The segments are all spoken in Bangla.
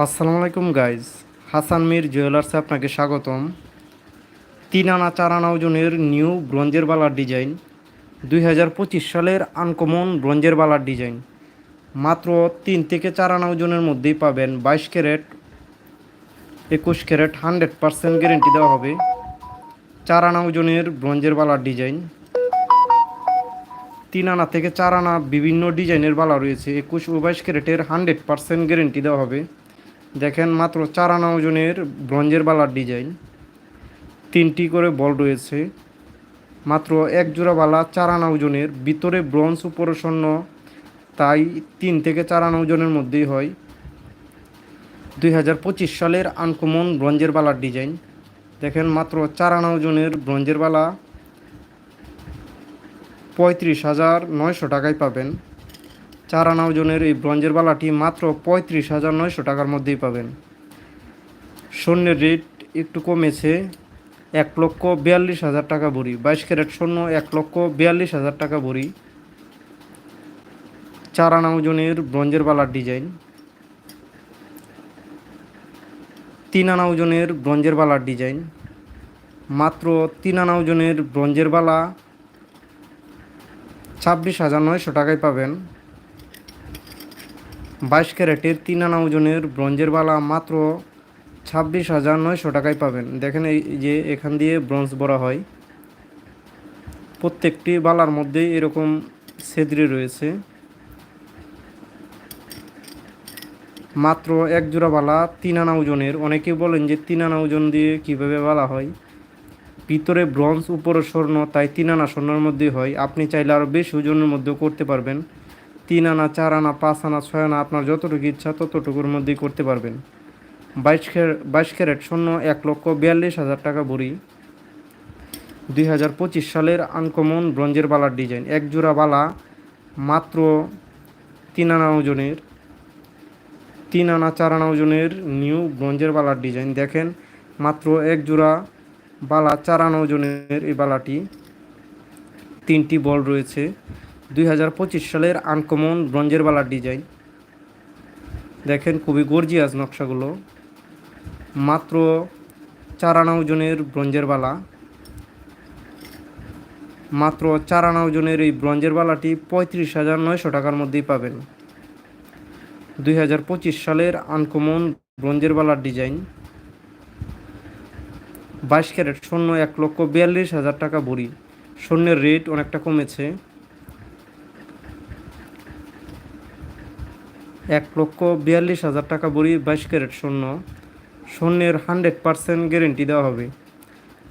আসসালামু আলাইকুম গাইজ হাসান মির জুয়েলার্সে আপনাকে স্বাগতম। তিন আনা চার আনা ওজনের নিউ ব্রঞ্জের বালার ডিজাইন দুই হাজার পঁচিশ সালের আনকমন ব্রঞ্জের বালার ডিজাইন মাত্র তিন থেকে চার আনা ওজনের মধ্যেই পাবেন বাইশ ক্যারেট, একুশ ক্যারেট হান্ড্রেড পারসেন্ট গ্যারেন্টি দেওয়া হবে। চার আনা ওজনের ব্রঞ্জের বালার ডিজাইন তিন আনা থেকে চার আনা বিভিন্ন ডিজাইনের বালা রয়েছে, একুশ ও বাইশ ক্যারেটের হান্ড্রেড পারসেন্ট গ্যারেন্টি দেওয়া হবে। দেখেন মাত্র চার আনা ওজনের ব্রঞ্জের বালার ডিজাইন। তিনটি করে বল রয়েছে। মাত্র এক জোড়া বালা চার আনা ওজনের ভিতরে ব্রঞ্জ উপরে স্বর্ণ তাই তিন থেকে চার আনা ওজনের মধ্যেই হয়। দুই হাজার পঁচিশ সালের আনকমন ব্রঞ্জের বালার ডিজাইন। দেখেন মাত্র চার আনা ওজনের ব্রঞ্জের বালা। পঁয়ত্রিশ হাজার নয়শো টাকায় পাবেন। চার আনা ওজনের এই ব্রঞ্জের বালাটি মাত্র পঁয়ত্রিশ হাজার নয়শো টাকার মধ্যেই পাবেন। স্বর্ণের রেট একটু কমেছে এক লক্ষ বিয়াল্লিশ হাজার টাকা ভরি। বাইশ ক্যারেট স্বর্ণ এক লক্ষ বিয়াল্লিশ হাজার টাকা ভরি। চার আনা ওজনের ব্রঞ্জের বালার ডিজাইন। তিন আনা ওজনের ব্রঞ্জের বালার ডিজাইন। মাত্র তিন আনা ওজনের ব্রঞ্জের বালা ছাব্বিশ হাজার নয়শো টাকায় পাবেন। বাইশ ক্যারেটের তিন আনা ওজনের ব্রঞ্জের বালা মাত্র ছাব্বিশ হাজার নয়শো টাকায় পাবেন। দেখেন এই যে এখান দিয়ে ব্রঞ্জ বড়া হয়। প্রত্যেকটি বালার মধ্যেই এরকম ছেদ্রি রয়েছে। মাত্র এক জোড়া বালা তিন আনা ওজনের অনেকে বলেন যে তিন আনা ওজন দিয়ে কীভাবে বালা হয়। ভিতরে ব্রঞ্জ, উপরে স্বর্ণ, তাই তিন আনা স্বর্ণের মধ্যে হয়। আপনি চাইলে আরও বেশি ওজনের মধ্যেও করতে পারবেন। তিন আনা, চার আনা, পাঁচ আনা, ছয় আনা, আপনার যতটুকু ইচ্ছা ততটুকুর মধ্যেই করতে পারবেন। বাইশ বাইশ ক্যারেট শূন্য এক লক্ষ বিয়াল্লিশ হাজার টাকা ভরি। দুই হাজার পঁচিশ সালের আনকমন ব্রঞ্জের বালার ডিজাইন। এক জোড়া বালা, মাত্র তিন আনা ওজনের, তিন আনা, চার আনা ওজনের নিউ ব্রঞ্জের বালার ডিজাইন। দেখেন, মাত্র এক জোড়া বালা, চার আনা ওজনের এই বালাটি। তিনটি বল রয়েছে। দুই হাজার পঁচিশ সালের আনকমন ব্রঞ্জের বালার ডিজাইন। দেখেন খুবই গর্জিয়াস নকশাগুলো। মাত্র চার আনা ওজনের ব্রঞ্জের বালা। মাত্র চার আনা ওজনের এই ব্রঞ্জের বালাটি পঁয়ত্রিশ হাজার নয়শো টাকার মধ্যেই পাবেন। দুই হাজার পঁচিশ সালের আনকমন ব্রঞ্জের বালার ডিজাইন। বাইশ ক্যারেট শূন্য এক লক্ষ বিয়াল্লিশ হাজার টাকা ভরি স্বর্ণের রেট অনেকটা কমেছে। এক লক্ষ বিয়াল্লিশ হাজার টাকা ভরি বাইশ ক্যারেট শূন্য স্বর্ণের হান্ড্রেড পারসেন্ট গ্যারেন্টি দেওয়া হবে।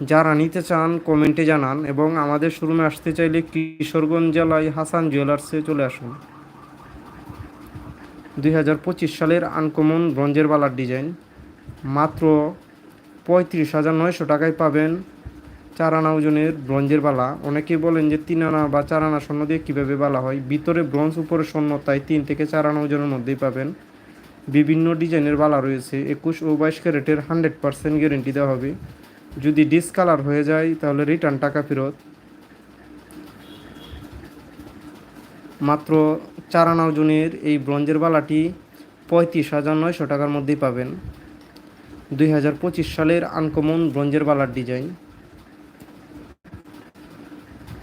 যারা নিতে চান, কমেন্টে জানান এবং আমাদের শোরুমে আসতে চাইলে কিশোরগঞ্জ জেলায় হাসান জুয়েলার্সে চলে আসুন। দুই হাজার পঁচিশ সালের আনকমন ব্রঞ্জের বালার ডিজাইন। মাত্র পঁয়ত্রিশ হাজার নয়শো টাকায় পাবেন চার আনা ওজনের ব্রঞ্জের বালা। অনেকেই বলেন যে তিন আনা বা চার আনা স্বর্ণ দিয়ে কীভাবে বালা হয়। ভিতরে ব্রঞ্জ, উপরে স্বর্ণ, তাই তিন থেকে চার আনা ওজনের মধ্যেই পাবেন। বিভিন্ন ডিজাইনের বালা রয়েছে। একুশ ও বাইশ ক্যারেটের হান্ড্রেড পারসেন্ট গ্যারেন্টি দেওয়া হবে। যদি ডিসকালার হয়ে যায়, তাহলে রিটার্ন টাকা ফেরত। মাত্র চার আনা ওজনের এই ব্রঞ্জের বালাটি পঁয়ত্রিশ হাজার নয়শো টাকার মধ্যেই পাবেন। দুই হাজার পঁচিশ সালের আনকমন ব্রঞ্জের বালার ডিজাইন।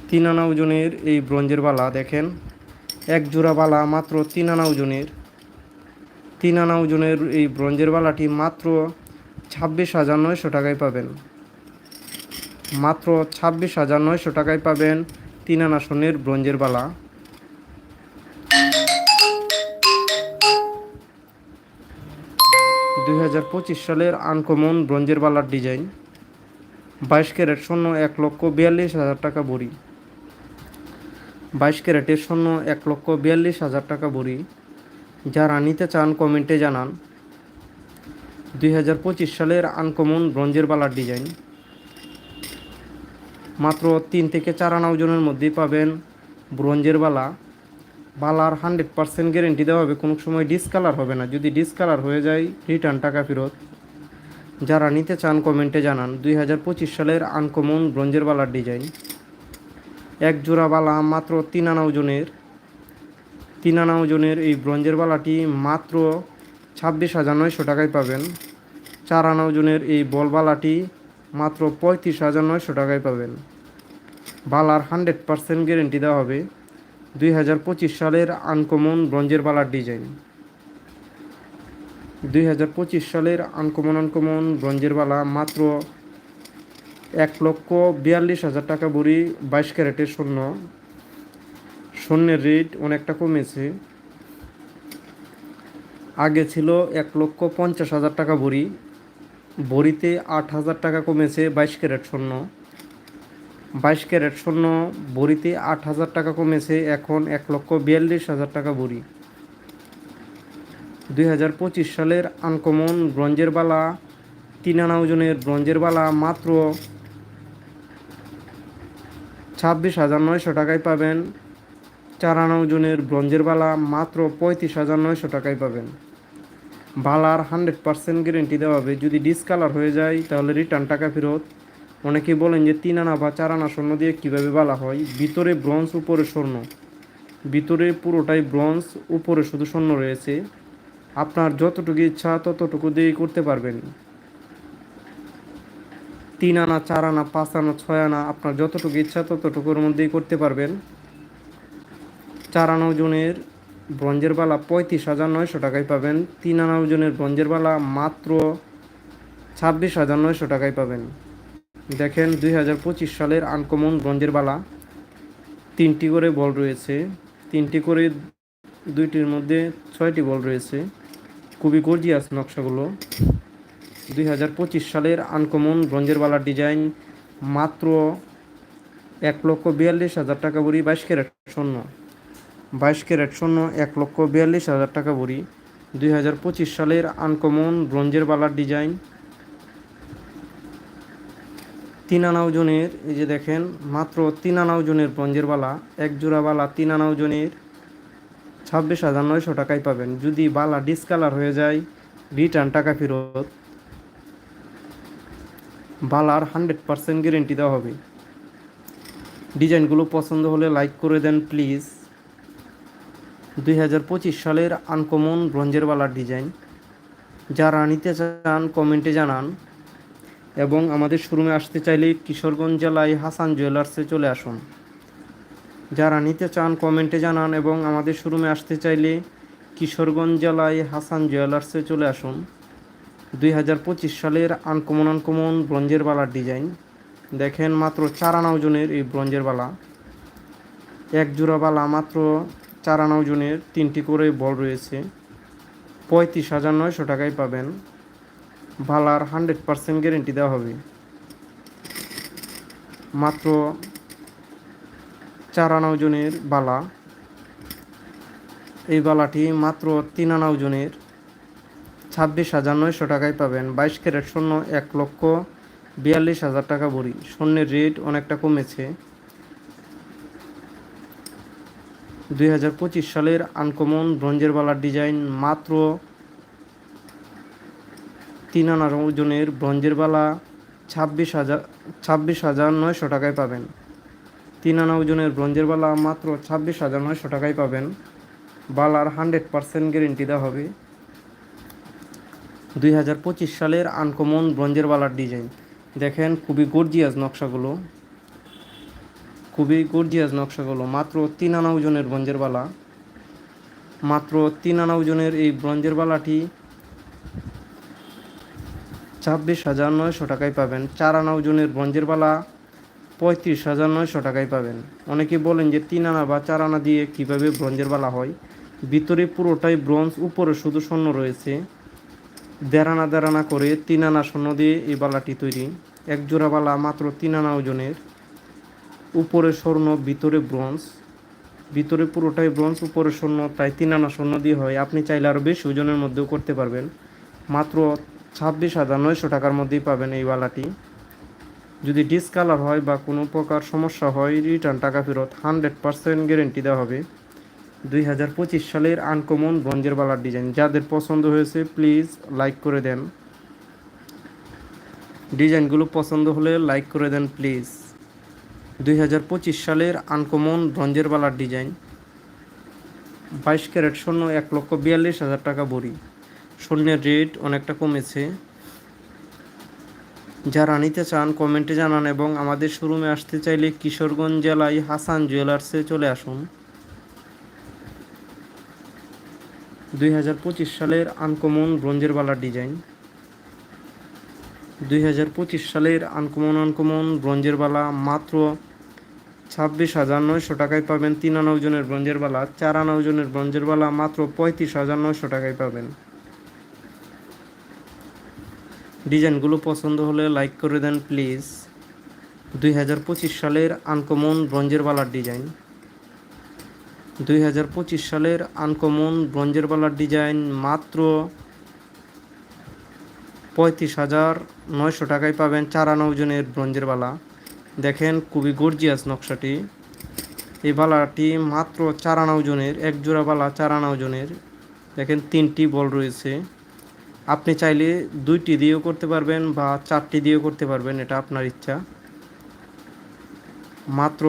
তিন আনা ওজনের এই ব্রঞ্জের বালা, দেখেন। এক জোড়া বালা মাত্র তিন আনা ওজনের তিন আনা ওজনের এই ব্রঞ্জের বালাটি মাত্র ছাব্বিশ হাজার নয়শো টাকায় পাবেন। মাত্র ছাব্বিশ হাজার নয়শো টাকায় পাবেন তিন আনা সোনের ব্রঞ্জের বালা। দুই হাজার পঁচিশ সালের আনকমন ব্রঞ্জের বালার ডিজাইন। বাইশ ক্যারেট শূন্য এক লক্ষ বিয়াল্লিশ হাজার টাকা ভরি বাইশ ক্যারেটের স্বর্ণ এক লক্ষ বিয়াল্লিশ হাজার টাকা ভরি যারা নিতে চান, কমেন্টে জানান। দুই হাজার পঁচিশ সালের আনকমন ব্রঞ্জের বালার ডিজাইন। মাত্র তিন থেকে চার আনা ওজনের মধ্যেই পাবেন ব্রঞ্জের বালা। বালার হান্ড্রেড পার্সেন্ট গ্যারেন্টি দেওয়া হবে, কোনো সময় ডিসকালার হবে না। যদি ডিসকালার হয়ে যায়, রিটার্ন টাকা ফেরত। যারা নিতে চান, কমেন্টে জানান। দুই হাজার পঁচিশ সালের আনকমন ব্রঞ্জের বালার ডিজাইন। এক জোড়া বালা মাত্র তিন আনা ওজনের, তিন আনা ওজনের এই ব্রঞ্জের বালাটি মাত্র ছাব্বিশ হাজার নয়শো টাকায় পাবেন। চার আনা ওজনের এই বলবালাটি মাত্র পঁয়ত্রিশ হাজার নয়শো টাকায় পাবেন। বালার হান্ড্রেড পার্সেন্ট গ্যারেন্টি দেওয়া হবে দুই হাজার পঁচিশ সালের আনকমন ব্রঞ্জের বালার ডিজাইন। দুই হাজার পঁচিশ সালের আনকমন আনকমন ব্রঞ্জের বালা মাত্র এক লক্ষ বিয়াল্লিশ হাজার টাকা বুড়ি বাইশ ক্যারেটের স্বর্ণ। স্বর্ণের রেট অনেকটা কমেছে। আগে ছিল এক লক্ষ পঞ্চাশ হাজার টাকা ভরি। ভরিতে আট হাজার টাকা কমেছে বাইশ ক্যারেট স্বর্ণ। বাইশ ক্যারেট স্বর্ণ ভরিতে আট হাজার টাকা কমেছে, এখন এক লক্ষ বিয়াল্লিশ হাজার টাকা ভরি। দুই হাজার পঁচিশ সালের আনকমন ব্রঞ্জের বালা, তিন আনা ওজনের ব্রঞ্জের বালা মাত্র ছাব্বিশ হাজার নয়শো টাকায় পাবেন। চার আনা ওজনের ব্রঞ্জের বালা মাত্র পঁয়ত্রিশ হাজার নয়শো টাকায় পাবেন। বালার হান্ড্রেড পার্সেন্ট গ্যারেন্টি দেওয়া হবে। যদি ডিসকালার হয়ে যায়, তাহলে রিটার্ন টাকা ফেরত। অনেকেই বলেন যে তিন আনা বা চার আনা স্বর্ণ দিয়ে কীভাবে বালা হয়? ভিতরে ব্রঞ্জ, উপরে স্বর্ণ। ভিতরে পুরোটাই ব্রঞ্জ, উপরে শুধু স্বর্ণ রয়েছে। আপনার যতটুকু ইচ্ছা, ততটুকু দিয়েই করতে পারবেন। তিন আনা চার আনা পাঁচ আনা ছয় আনা আপনার যতটুকু ইচ্ছা ততটুকুর মধ্যেই করতে পারবেন। চার আনা ওজনের ব্রঞ্জের বালা পঁয়ত্রিশ হাজার নয়শো টাকায় পাবেন। তিন আনা ওজনের ব্রঞ্জের বালা মাত্র ছাব্বিশ হাজার নয়শো টাকায় পাবেন। দেখেন দুই হাজার পঁচিশ সালের আনকমন ব্রঞ্জের বালা। তিনটি করে বল রয়েছে। তিনটি করে দুইটির মধ্যে ছয়টি বল রয়েছে। খুবই গর্জিয়াস নকশাগুলো। দুই হাজার পঁচিশ সালের আনকমন ব্রঞ্জের বালার ডিজাইন মাত্র এক লক্ষ বিয়াল্লিশ হাজার টাকা ভরি বাইশ ক্যারেট স্বর্ণ। বাইশ ক্যারেট স্বর্ণ, এক লক্ষ বিয়াল্লিশ হাজার টাকা ভরি। দুই হাজার পঁচিশ সালের আনকমন ব্রঞ্জের বালার ডিজাইন তিন আনা ওজনের, এই যে দেখেন, মাত্র তিন আনা ওজনের ব্রঞ্জের বালা এক জোড়া বালা তিন আনা ওজনের ছাব্বিশ হাজার নয়শো টাকায় পাবেন। যদি বালা ডিসকালার হয়ে যায়, রিটার্ন টাকা ফেরত বালার হান্ড্রেড পার্সেন্ট গ্যারেন্টি দেওয়া হবে। ডিজাইনগুলো পছন্দ হলে লাইক করে দেন প্লিজ। দুই হাজার পঁচিশ সালের আনকমন ব্রঞ্জের বালার ডিজাইন। যারা নিতে চান, কমেন্টে জানান। এবং আমাদের শোরুমে আসতে চাইলে কিশোরগঞ্জ জেলায় হাসান জুয়েলার্সে চলে আসুন। যারা নিতে চান, কমেন্টে জানান এবং আমাদের শোরুমে আসতে চাইলে কিশোরগঞ্জ জেলায় হাসান জুয়েলার্সে চলে আসুন। দুই হাজার পঁচিশ সালের আনকমন আনকমন ব্রঞ্জের বালার ডিজাইন। দেখেন মাত্র চার আনা ওজনের এই ব্রঞ্জের বালা। এক জোড়া বালা মাত্র চার আনা ওজনের তিনটি করে বল রয়েছে। পঁয়ত্রিশ হাজার নয়শো টাকায় পাবেন। বালার হান্ড্রেড পার্সেন্ট গ্যারেন্টি দেওয়া হবে। মাত্র চার আনা ওজনের বালা। এই বালাটি মাত্র তিন আনা ওজনের ছাব্বিশ হাজার নয়শো টাকায় পাবেন। বাইশ ক্যারেট স্বর্ণ এক লক্ষ বিয়াল্লিশ হাজার টাকা ভরি স্বর্ণের রেট অনেকটা কমেছে। দুই হাজার পঁচিশ সালের আনকমন ব্রঞ্জের বালার ডিজাইন মাত্র তিন আনা ওজনের ব্রঞ্জের বালা ছাব্বিশ হাজার ছাব্বিশ হাজার নয়শো টাকায় পাবেন। তিন আনা ওজনের ব্রঞ্জের বালা মাত্র ছাব্বিশ হাজার নয়শো টাকায় পাবেন। বালার হান্ড্রেড পার্সেন্ট গ্যারেন্টি দেওয়া হবে। দুই হাজার পঁচিশ সালের আনকমন ব্রঞ্জের বালার ডিজাইন। দেখেন, খুবই গর্জিয়াস নকশাগুলো। খুবই গর্জিয়াস নকশাগুলো। মাত্র তিন আনা ওজনের ব্রঞ্জের বালা। মাত্র তিন আনা ওজনের এই ব্রঞ্জের বালাটি ছাব্বিশ হাজার নয়শো টাকায় পাবেন। চার আনা ওজনের ব্রঞ্জের বালা পঁয়ত্রিশ হাজার নয়শো টাকায় পাবেন। অনেকে বলেন যে তিন আনা বা চার আনা দিয়ে কীভাবে ব্রঞ্জের বালা হয়? ভিতরে পুরোটাই ব্রঞ্জ, উপরে শুধু স্বর্ণ রয়েছে। দেড়ানা দেড়ানা করে তিন আনা স্বর্ণ দিয়ে এই বালাটি তৈরি। এক জোড়া বালা মাত্র তিন আনা ওজনের। উপরে স্বর্ণ, ভিতরে ব্রঞ্জ। ভিতরে পুরোটাই ব্রঞ্জ, উপরে স্বর্ণ, তাই তিন আনা স্বর্ণ দিয়ে হয়। আপনি চাইলে আরও বেশি ওজনের মধ্যেও করতে পারবেন। মাত্র ছাব্বিশ হাজার নয়শো টাকার মধ্যেই পাবেন এই বালাটি। যদি ডিসকালার হয় বা কোনো প্রকার সমস্যা হয় রিটার্ন টাকা ফেরত হান্ড্রেড পার্সেন্ট গ্যারেন্টি দেওয়া হবে। দুই হাজার পঁচিশ সালের আনকমন ব্রঞ্জের বালার ডিজাইন। যাদের পছন্দ হয়েছে প্লিজ লাইক করে দেন। ডিজাইনগুলো পছন্দ হলে লাইক করে দেন প্লিজ দুই হাজার পঁচিশ সালের আনকমন ব্রঞ্জের বালার ডিজাইন। বাইশ ক্যারেট স্বর্ণ, এক লক্ষ বিয়াল্লিশ হাজার টাকা ভরি স্বর্ণের রেট অনেকটা কমেছে। যারা নিতে চান, কমেন্টে জানান এবং আমাদের শোরুমে আসতে চাইলে কিশোরগঞ্জ জেলায় হাসান জুয়েলার্সে চলে আসুন। দুই হাজার পঁচিশ সালের আনকমন ব্রোঞ্জের বালার ডিজাইন। দুই হাজার পঁচিশ সালের আনকমন আনকমন ব্রোঞ্জের বালা মাত্র ছাব্বিশ হাজার নয়শো টাকায় পাবেন। তিন আনা ওজনের ব্রোঞ্জের বালা, চার আনা ওজনের ব্রোঞ্জের বালা মাত্র পঁয়ত্রিশ হাজার নয়শো টাকায় পাবেন। ডিজাইনগুলো পছন্দ হলে লাইক করে দেন প্লিজ। দুই হাজার পঁচিশ সালের আনকমন ব্রঞ্জের বালার ডিজাইন। দুই হাজার পঁচিশ সালের আনকমন ব্রঞ্জের বালার ডিজাইন মাত্র পঁয়ত্রিশ হাজার নয়শো টাকায় পাবেন চার আনা ওজনের ব্রঞ্জের বালা। দেখেন, খুবই গর্জিয়াস নকশাটি। এই বালাটি মাত্র চার আনা ওজনের, এক জোড়া বালা চার আনা দেখেন, তিনটি বল রয়েছে। আপনি চাইলে দুইটি দিয়েও করতে পারবেন বা চারটি দিয়েও করতে পারবেন, এটা আপনার ইচ্ছা। মাত্র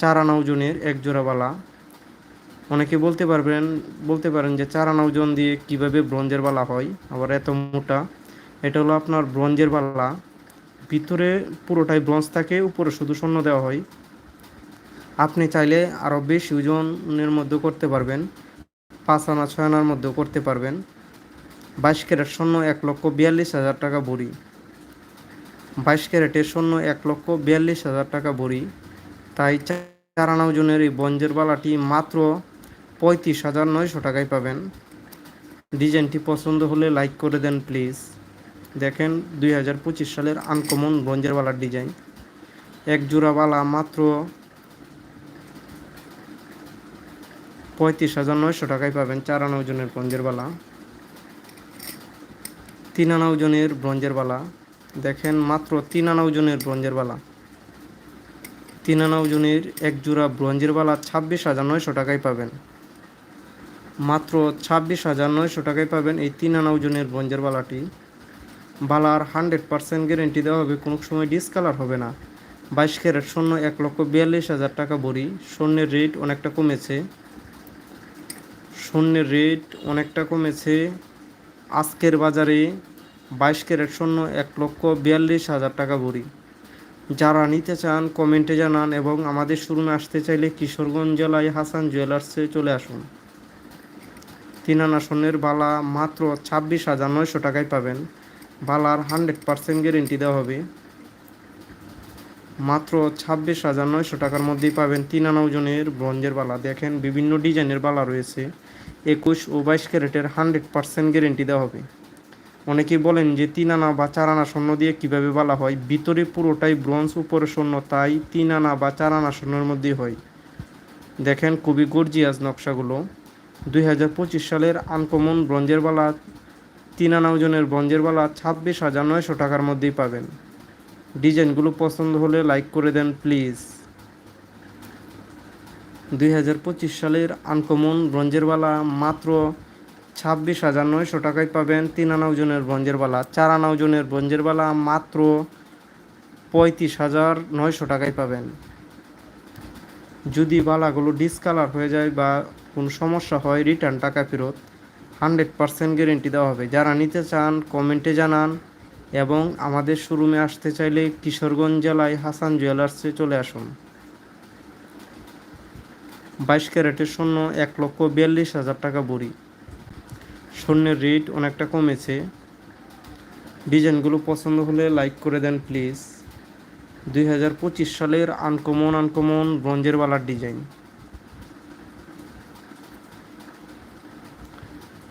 চার আনা এক জোড়া বালা। অনেকে বলতে পারবেন, বলতে পারেন যে চার আনা ওজন দিয়ে কীভাবে ব্রঞ্জের বালা হয়, আবার এত মোটা। এটা হলো আপনার ব্রঞ্জের বালা। ভিতরে পুরোটাই ব্রঞ্জ থাকে, উপরে শুধু স্বর্ণ দেওয়া হয়। আপনি চাইলে আরও বেশি ওজনের মধ্যে করতে পারবেন, পাঁচ আনা, ছয় আনার মধ্যেও করতে পারবেন। বাইশ ক্যারেট স্বর্ণ এক লক্ষ বিয়াল্লিশ হাজার টাকা ভরি। বাইশ ক্যারেটের স্বর্ণ এক লক্ষ বিয়াল্লিশ হাজার টাকা ভরি। তাই চার আনা ওজনের এই বঞ্জের বালাটি মাত্র পঁয়ত্রিশ হাজার নয়শো টাকায় পাবেন। ডিজাইনটি পছন্দ হলে লাইক করে দেন প্লিজ। দেখেন দুই হাজার পঁচিশ সালের আনকমন ব্রঞ্জের বালার ডিজাইন। এক জোড়া বালা মাত্র পঁয়ত্রিশ হাজার নয়শো টাকায় পাবেন চার আনা ওজনের ব্রঞ্জের বালা তিন আনা ওজনের ব্রঞ্জের বালা দেখেন মাত্র তিন আনা ওজনের ব্রঞ্জের বালা তিন আনা ওজনের এক জোড়া ব্রঞ্জের বালা ছাব্বিশ হাজার নয়শো টাকায় পাবেন। মাত্র ছাব্বিশ হাজার নয়শো টাকায় পাবেন এই তিন আনা ওজনের ব্রঞ্জের বালাটি। বালার হান্ড্রেড পার্সেন্ট গ্যারেন্টি দেওয়া হবে, কোনো সময় ডিসকালার হবে না। বাইশ ক্যারেট স্বর্ণ এক লক্ষ বিয়াল্লিশ হাজার টাকা ভরি স্বর্ণের রেট অনেকটা কমেছে। স্বর্ণের রেট অনেকটা কমেছে। আজকের বাজারে বাইশ ক্যারেট স্বর্ণ এক লক্ষ বিয়াল্লিশ হাজার টাকা ভরি যারা নিতে চান, কমেন্টে জানান এবং আমাদের শোরুমে আসতে চাইলে কিশোরগঞ্জ জেলায় হাসান জুয়েলার্সে চলে আসুন। তিন আনা স্বর্ণের বালা মাত্র ছাব্বিশ হাজার নয়শো টাকায় পাবেন। বালার হান্ড্রেড পার্সেন্ট গ্যারেন্টি দেওয়া হবে। মাত্র ছাব্বিশ হাজার নয়শো টাকার মধ্যেই পাবেন তিন আনা ওজনের ব্রঞ্জের বালা। দেখেন বিভিন্ন ডিজাইনের বালা রয়েছে। একুশ ও বাইশ ক্যারেটের হান্ড্রেড পার্সেন্ট গ্যারেন্টি দেওয়া হবে। অনেকেই বলেন যে তিন আনা বা চার আনা স্বর্ণ দিয়ে কীভাবে বলা হয়? ভিতরে পুরোটাই ব্রঞ্জ, উপরে স্বর্ণ, তাই তিন আনা বা চার আনা স্বর্ণের মধ্যেই হয়। দেখেন খুবই গর্জিয়াস নকশাগুলো। দুই হাজার পঁচিশ সালের আনকমন ব্রঞ্জের বালা, তিন ব্রঞ্জের বালা ছাব্বিশ হাজার নয়শো টাকার মধ্যেই পাবেন। ডিজাইনগুলো পছন্দ হলে লাইক করে দেন প্লিজ। দুই হাজার পঁচিশ সালের আনকমন ব্রঞ্জের বালা মাত্র ছাব্বিশ হাজার নয়শো টাকায় পাবেন তিন আনা ব্রঞ্জের বালা। চার আনা ওজনের ব্রঞ্জের বালা মাত্র পঁয়ত্রিশ হাজার নয়শো টাকায় পাবেন। যদি বালাগুলো ডিসকালার হয়ে যায় বা কোনো সমস্যা হয় রিটার্ন টাকা ফেরত হান্ড্রেড পারসেন্ট গ্যারেন্টি দেওয়া হবে। যারা নিতে চান কমেন্টে জানান এবং আমাদের শোরুমে আসতে চাইলে কিশোরগঞ্জ জেলায় হাসান জুয়েলার্সে চলে আসুন। বাইশ ক্যারেটের শূন্য এক লক্ষ বিয়াল্লিশ হাজার টাকা বড়ি। স্বর্ণের রেট অনেকটা কমেছে। ডিজাইনগুলো পছন্দ হলে লাইক করে দেন প্লিজ দুই হাজার পঁচিশ সালের আনকমন আনকমন ব্রঞ্জের বালার ডিজাইন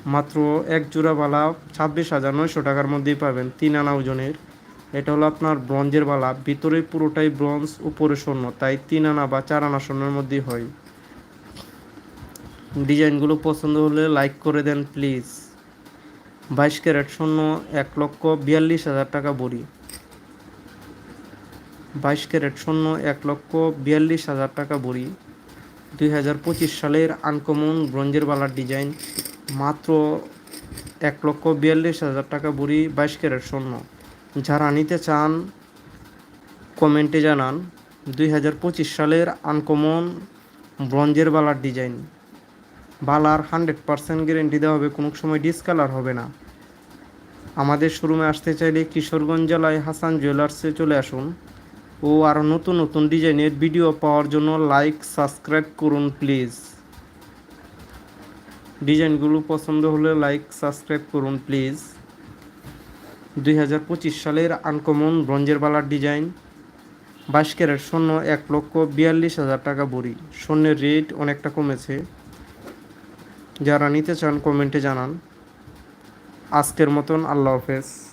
মাত্র এক জোড়া বালা ছাব্বিশ হাজার নয়শো টাকার মধ্যেই পাবেন তিন আনা ওজনের। এটা হলো আপনার ব্রঞ্জের বালা। ভিতরে পুরোটাই ব্রঞ্জ, উপরে স্বর্ণ। তাই তিন আনা বা চার আনা স্বর্ণের মধ্যেই হয়। ডিজাইনগুলো পছন্দ হলে লাইক করে দেন প্লিজ। বাইশ ক্যারেট শূন্য এক লক্ষ বিয়াল্লিশ হাজার টাকা বড়ি। বাইশ ক্যারেট শূন্য এক লক্ষ বিয়াল্লিশ হাজার টাকা বড়ি। দুই হাজার পঁচিশ সালের আনকমন ব্রঞ্জের বালার ডিজাইন। মাত্র এক লক্ষ বিয়াল্লিশ হাজার টাকা বুড়ি বাইশ ক্যারেট স্বর্ণ। যারা নিতে চান, কমেন্টে জানান দুই হাজার পঁচিশ সালের আনকমন ব্রঞ্জের বালার ডিজাইন। বালার হান্ড্রেড পার্সেন্ট গ্যারেন্টি দেওয়া হবে, কোনো সময় ডিসকালার হবে না। আমাদের শোরুমে আসতে চাইলে কিশোরগঞ্জ জেলায় হাসান জুয়েলার্সে চলে আসুন ও আরও নতুন নতুন ডিজাইনের ভিডিও পাওয়ার জন্য লাইক, সাবস্ক্রাইব করুন প্লিজ। ডিজাইনগুলো পছন্দ হলে লাইক, সাবস্ক্রাইব করুন, প্লিজ। দুই হাজার পঁচিশ সালের আনকমন ব্রঞ্জের বালার ডিজাইন। বাইশ ক্যারেট স্বর্ণ, এক লক্ষ বিয়াল্লিশ হাজার টাকা ভরি স্বর্ণের রেট অনেকটা কমেছে। যারা নিতে চান, কমেন্টে জানান। আজকের মতন আল্লাহ হাফেজ।